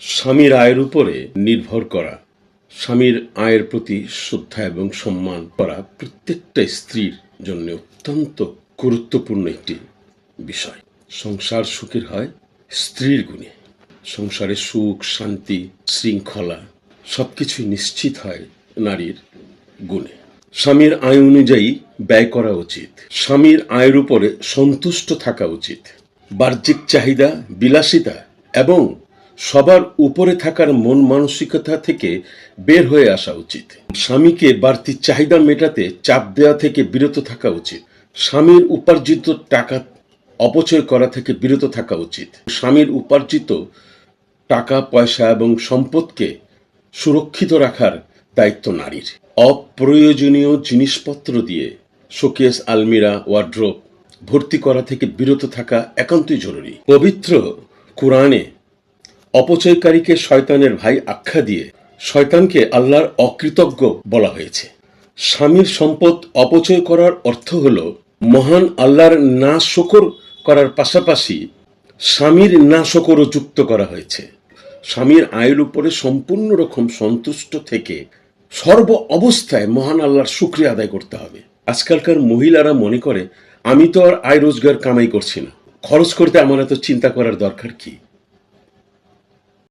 স্বামীর আয়ের উপরে নির্ভর করা, স্বামীর আয়ের প্রতি শ্রদ্ধা এবং সম্মান করা প্রত্যেকটা স্ত্রীর জন্য অত্যন্ত গুরুত্বপূর্ণ একটি বিষয়। সংসার সুখের হয় স্ত্রীর গুণে। সংসারে সুখ, শান্তি, শৃঙ্খলা সবকিছুই নিশ্চিত হয় নারীর গুণে। স্বামীর আয় অনুযায়ী ব্যয় করা উচিত। স্বামীর আয়ের উপরে সন্তুষ্ট থাকা উচিত। বাহ্যিক চাহিদা, বিলাসিতা এবং সবার উপরে থাকার মন মানসিকতা থেকে বের হয়ে আসা উচিত। স্বামীকে বাড়তি চাহিদা মেটাতে চাপ দেওয়া থেকে বিরত থাকা উচিত। স্বামীর উপার্জিত টাকা অপচয় করা থেকে বিরত থাকা উচিত। স্বামীর উপার্জিত টাকা, পয়সা এবং সম্পদকে সুরক্ষিত রাখার দায়িত্ব নারীর। অপ্রয়োজনীয় জিনিসপত্র দিয়ে শোকেস, আলমিরা, ওয়ার্ড্রোপ ভর্তি করা থেকে বিরত থাকা একান্তই জরুরি। পবিত্র কোরআনে অপচয়কারীকে শয়তানের ভাই আখ্যা দিয়ে শয়তানকে আল্লাহর অকৃতজ্ঞ বলা হয়েছে। স্বামীর সম্পদ অপচয় করার অর্থ হল মহান আল্লাহর না শকর করার পাশাপাশি স্বামীর না শকরও যুক্ত করা হয়েছে। স্বামীর আয়ের উপরে সম্পূর্ণ রকম সন্তুষ্ট থেকে সর্ব অবস্থায় মহান আল্লাহর শুক্রিয়া আদায় করতে হবে। আজকালকার মহিলারা মনে করে, আমি তো আর আয় রোজগার কামাই করছি না। খরচ করতে আমার এত চিন্তা করার দরকার কি?